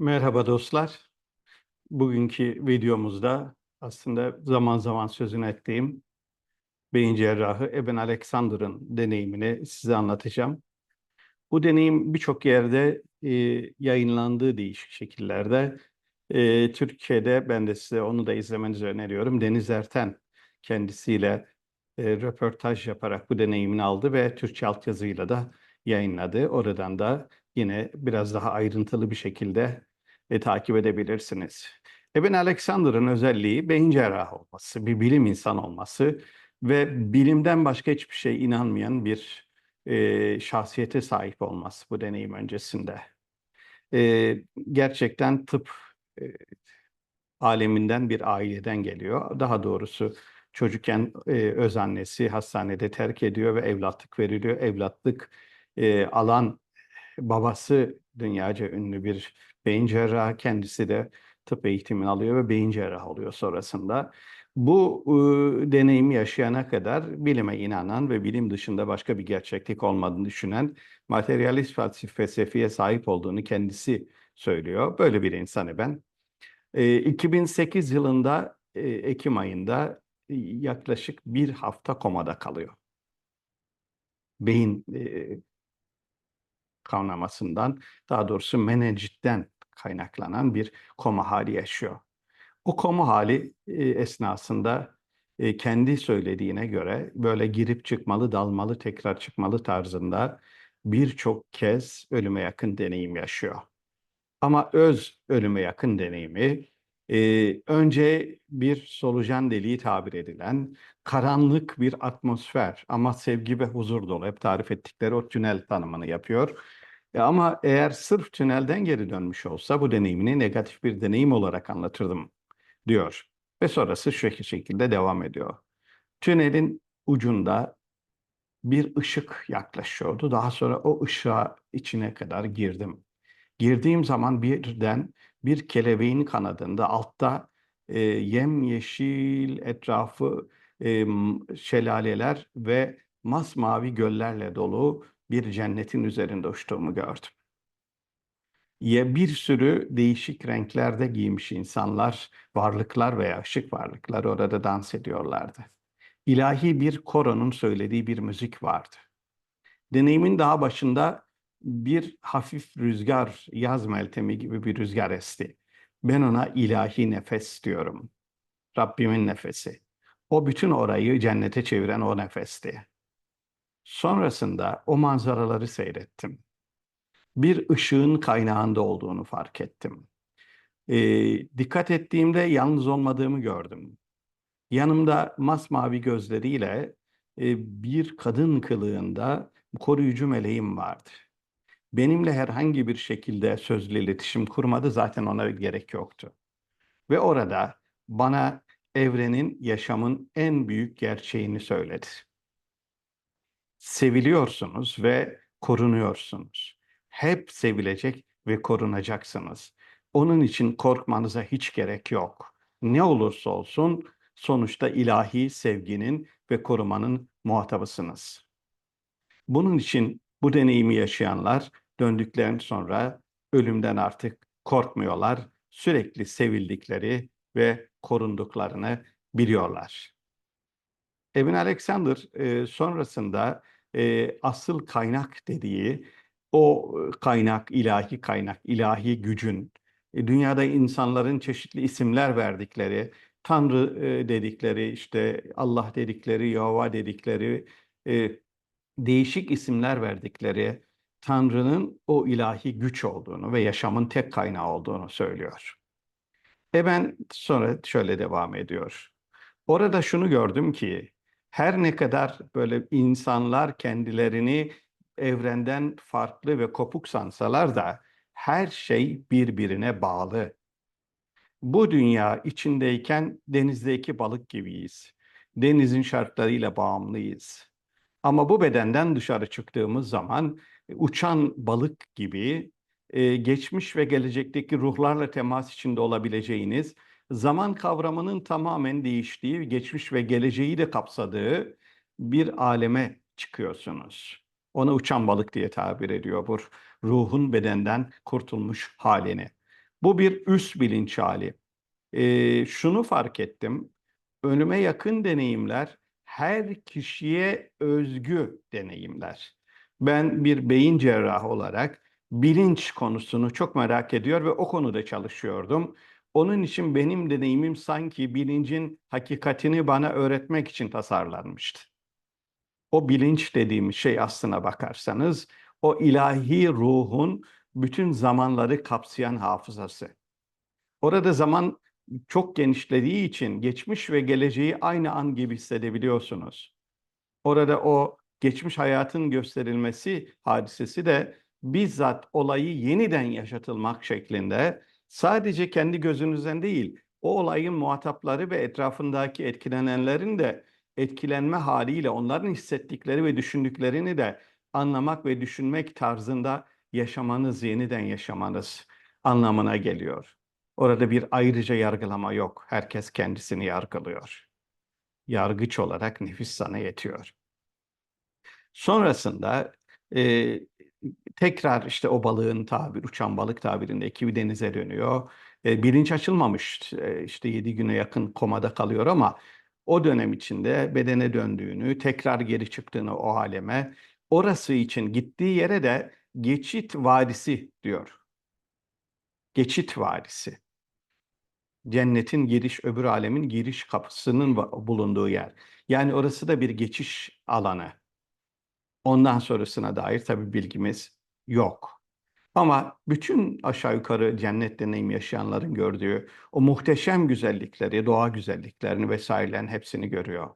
Merhaba dostlar. Bugünkü videomuzda aslında zaman zaman sözünü ettiğim beyin cerrahı Eben Alexander'ın deneyimini size anlatacağım. Bu deneyim birçok yerde e, yayınlandığı değişik şekillerde. E, Türkiye'de ben de size onu da izlemenizi öneriyorum. Deniz Erten kendisiyle e, röportaj yaparak bu deneyimini aldı ve Türkçe altyazıyla da yayınladı. Oradan da yine biraz daha ayrıntılı bir şekilde e, takip edebilirsiniz. Eben Alexander'ın özelliği beyin cerrahı olması, bir bilim insanı olması ve bilimden başka hiçbir şey inanmayan bir e, şahsiyete sahip olması bu deneyim öncesinde. E, gerçekten tıp e, aleminden bir aileden geliyor. Daha doğrusu çocukken e, öz annesi hastanede terk ediyor ve evlatlık veriliyor. Evlatlık e, alan babası dünyaca ünlü bir beyin cerrahı. Kendisi de tıp eğitimini alıyor ve beyin cerrahı oluyor sonrasında. Bu e, deneyimi yaşayana kadar bilime inanan ve bilim dışında başka bir gerçeklik olmadığını düşünen materyalist felsefeye sahip olduğunu kendisi söylüyor. Böyle bir insanı ben. E, 2008 yılında e, Ekim ayında yaklaşık bir hafta komada kalıyor. Beyin e, kavnamasından, daha doğrusu menenjitten kaynaklanan bir koma hali yaşıyor. O koma hali e, esnasında e, kendi söylediğine göre böyle girip çıkmalı, dalmalı, tekrar çıkmalı tarzında birçok kez ölüme yakın deneyim yaşıyor. Ama öz ölüme yakın deneyimi e, önce bir solucan deliği tabir edilen karanlık bir atmosfer ama sevgi ve huzur dolu hep tarif ettikleri o tünel tanımını yapıyor. E ama eğer sırf tünelden geri dönmüş olsa bu deneyimini negatif bir deneyim olarak anlatırdım diyor. Ve sonrası şu şekilde devam ediyor. Tünelin ucunda bir ışık yaklaşıyordu. Daha sonra o ışığa içine kadar girdim. Girdiğim zaman birden bir kelebeğin kanadında altta e, yemyeşil etrafı e, şelaleler ve masmavi göllerle dolu bir cennetin üzerinde uçtuğumu gördüm. Ya bir sürü değişik renklerde giymiş insanlar, varlıklar veya ışık varlıklar orada dans ediyorlardı. İlahi bir koronun söylediği bir müzik vardı. Deneyimin daha başında bir hafif rüzgar, yaz meltemi gibi bir rüzgar esti. Ben ona ilahi nefes diyorum. Rabbimin nefesi. O bütün orayı cennete çeviren o nefesti. Sonrasında o manzaraları seyrettim. Bir ışığın kaynağında olduğunu fark ettim. E, dikkat ettiğimde yalnız olmadığımı gördüm. Yanımda masmavi gözleriyle e, bir kadın kılığında koruyucu meleğim vardı. Benimle herhangi bir şekilde sözlü iletişim kurmadı zaten ona gerek yoktu. Ve orada bana evrenin, yaşamın en büyük gerçeğini söyledi seviliyorsunuz ve korunuyorsunuz. Hep sevilecek ve korunacaksınız. Onun için korkmanıza hiç gerek yok. Ne olursa olsun sonuçta ilahi sevginin ve korumanın muhatabısınız. Bunun için bu deneyimi yaşayanlar döndüklerini sonra ölümden artık korkmuyorlar. Sürekli sevildikleri ve korunduklarını biliyorlar. Evan Alexander e, sonrasında e, asıl kaynak dediği o kaynak, ilahi kaynak, ilahi gücün, e, dünyada insanların çeşitli isimler verdikleri, Tanrı e, dedikleri, işte Allah dedikleri, Yahova dedikleri, e, değişik isimler verdikleri Tanrı'nın o ilahi güç olduğunu ve yaşamın tek kaynağı olduğunu söylüyor. Ben sonra şöyle devam ediyor. Orada şunu gördüm ki her ne kadar böyle insanlar kendilerini evrenden farklı ve kopuk sansalar da her şey birbirine bağlı. Bu dünya içindeyken denizdeki balık gibiyiz. Denizin şartlarıyla bağımlıyız. Ama bu bedenden dışarı çıktığımız zaman uçan balık gibi geçmiş ve gelecekteki ruhlarla temas içinde olabileceğiniz zaman kavramının tamamen değiştiği, geçmiş ve geleceği de kapsadığı bir aleme çıkıyorsunuz. Ona uçan balık diye tabir ediyor bu ruhun bedenden kurtulmuş halini. Bu bir üst bilinç hali. Ee, şunu fark ettim. Önüme yakın deneyimler her kişiye özgü deneyimler. Ben bir beyin cerrahı olarak bilinç konusunu çok merak ediyor ve o konuda çalışıyordum. Onun için benim deneyimim sanki bilincin hakikatini bana öğretmek için tasarlanmıştı. O bilinç dediğimiz şey aslına bakarsanız o ilahi ruhun bütün zamanları kapsayan hafızası. Orada zaman çok genişlediği için geçmiş ve geleceği aynı an gibi hissedebiliyorsunuz. Orada o geçmiş hayatın gösterilmesi hadisesi de bizzat olayı yeniden yaşatılmak şeklinde sadece kendi gözünüzden değil, o olayın muhatapları ve etrafındaki etkilenenlerin de etkilenme haliyle onların hissettikleri ve düşündüklerini de anlamak ve düşünmek tarzında yaşamanız, yeniden yaşamanız anlamına geliyor. Orada bir ayrıca yargılama yok. Herkes kendisini yargılıyor. Yargıç olarak nefis sana yetiyor. Sonrasında e, tekrar işte o balığın tabir, uçan balık tabirinde ekibi denize dönüyor. E, bilinç açılmamış. E, işte yedi güne yakın komada kalıyor ama o dönem içinde bedene döndüğünü, tekrar geri çıktığını o aleme, orası için gittiği yere de geçit vadisi diyor. Geçit vadisi. Cennetin giriş, öbür alemin giriş kapısının bulunduğu yer. Yani orası da bir geçiş alanı. Ondan sonrasına dair tabii bilgimiz yok. Ama bütün aşağı yukarı cennet deneyimi yaşayanların gördüğü o muhteşem güzellikleri, doğa güzelliklerini vesairelerin hepsini görüyor.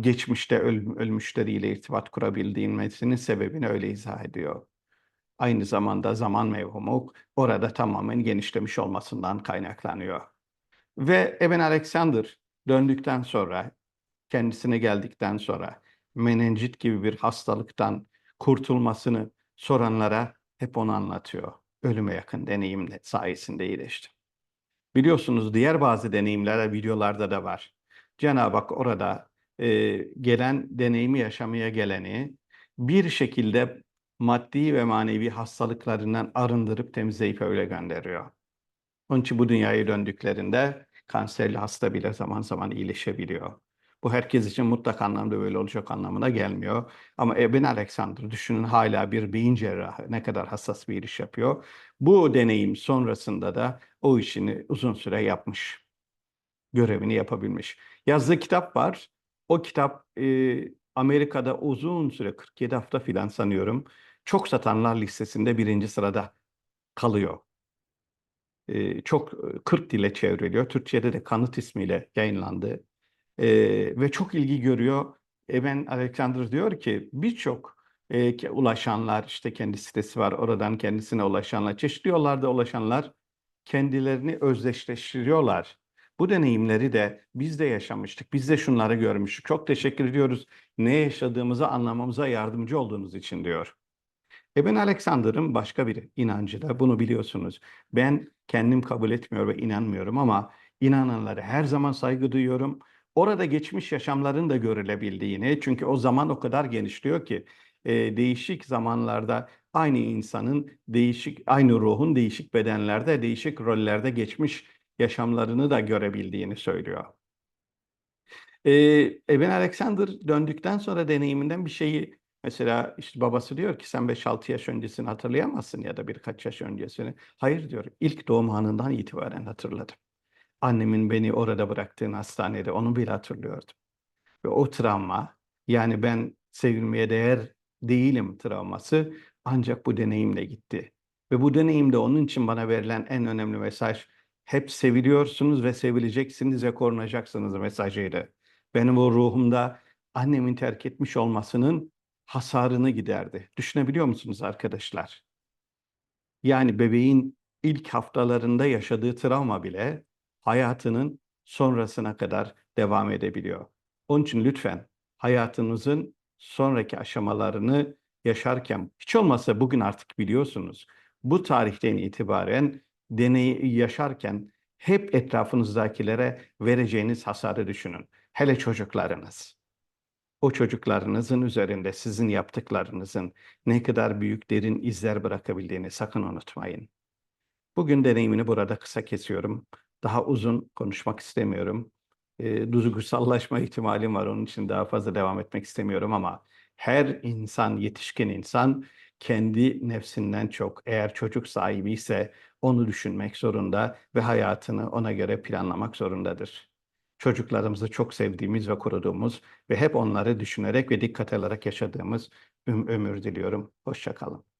Geçmişte öl ölmüşleriyle irtibat kurabildiğinin sebebini öyle izah ediyor. Aynı zamanda zaman mevhumu orada tamamen genişlemiş olmasından kaynaklanıyor. Ve Eben Alexander döndükten sonra, kendisine geldikten sonra menenjit gibi bir hastalıktan kurtulmasını soranlara hep onu anlatıyor. Ölüme yakın deneyim sayesinde iyileşti. Biliyorsunuz diğer bazı deneyimler videolarda da var. Cenab-ı Hak orada e, gelen deneyimi yaşamaya geleni bir şekilde maddi ve manevi hastalıklarından arındırıp temizleyip öyle gönderiyor. Onun için bu dünyaya döndüklerinde kanserli hasta bile zaman zaman iyileşebiliyor. Bu herkes için mutlak anlamda böyle olacak anlamına gelmiyor. Ama Eben Alexander düşünün hala bir beyin cerrahı ne kadar hassas bir iş yapıyor. Bu deneyim sonrasında da o işini uzun süre yapmış. Görevini yapabilmiş. Yazdığı kitap var. O kitap e, Amerika'da uzun süre 47 hafta filan sanıyorum çok satanlar listesinde birinci sırada kalıyor. E, çok 40 dile çevriliyor. Türkçe'de de Kanıt ismiyle yayınlandı. E, ve çok ilgi görüyor. Eben Alexander diyor ki birçok e, ulaşanlar işte kendi sitesi var oradan kendisine ulaşanlar çeşitli yollarda ulaşanlar kendilerini özdeşleştiriyorlar. Bu deneyimleri de biz de yaşamıştık. Biz de şunları görmüştük. Çok teşekkür ediyoruz. Ne yaşadığımızı anlamamıza yardımcı olduğunuz için diyor. Eben Alexander'ın başka bir inancı da bunu biliyorsunuz. Ben kendim kabul etmiyor ve inanmıyorum ama inananlara her zaman saygı duyuyorum. Orada geçmiş yaşamların da görülebildiğini çünkü o zaman o kadar genişliyor ki e, değişik zamanlarda aynı insanın değişik aynı ruhun değişik bedenlerde değişik rollerde geçmiş yaşamlarını da görebildiğini söylüyor. E, Eben Alexander döndükten sonra deneyiminden bir şeyi mesela işte babası diyor ki sen 5-6 yaş öncesini hatırlayamazsın ya da birkaç yaş öncesini. Hayır diyor ilk doğum anından itibaren hatırladım. Annemin beni orada bıraktığın hastanede onu bile hatırlıyordum. Ve o travma yani ben sevilmeye değer değilim travması ancak bu deneyimle gitti. Ve bu deneyimde onun için bana verilen en önemli mesaj hep seviliyorsunuz ve sevileceksiniz ve korunacaksınız mesajıydı. Benim o ruhumda annemin terk etmiş olmasının hasarını giderdi. Düşünebiliyor musunuz arkadaşlar? Yani bebeğin ilk haftalarında yaşadığı travma bile hayatının sonrasına kadar devam edebiliyor. Onun için lütfen hayatınızın sonraki aşamalarını yaşarken hiç olmazsa bugün artık biliyorsunuz. Bu tarihten itibaren deneyi yaşarken hep etrafınızdakilere vereceğiniz hasarı düşünün. Hele çocuklarınız. O çocuklarınızın üzerinde sizin yaptıklarınızın ne kadar büyük derin izler bırakabildiğini sakın unutmayın. Bugün deneyimini burada kısa kesiyorum. Daha uzun konuşmak istemiyorum. E, duygusallaşma ihtimalim var. Onun için daha fazla devam etmek istemiyorum ama her insan, yetişkin insan kendi nefsinden çok eğer çocuk sahibi ise onu düşünmek zorunda ve hayatını ona göre planlamak zorundadır. Çocuklarımızı çok sevdiğimiz ve koruduğumuz ve hep onları düşünerek ve dikkat ederek yaşadığımız ömür diliyorum. Hoşça kalın.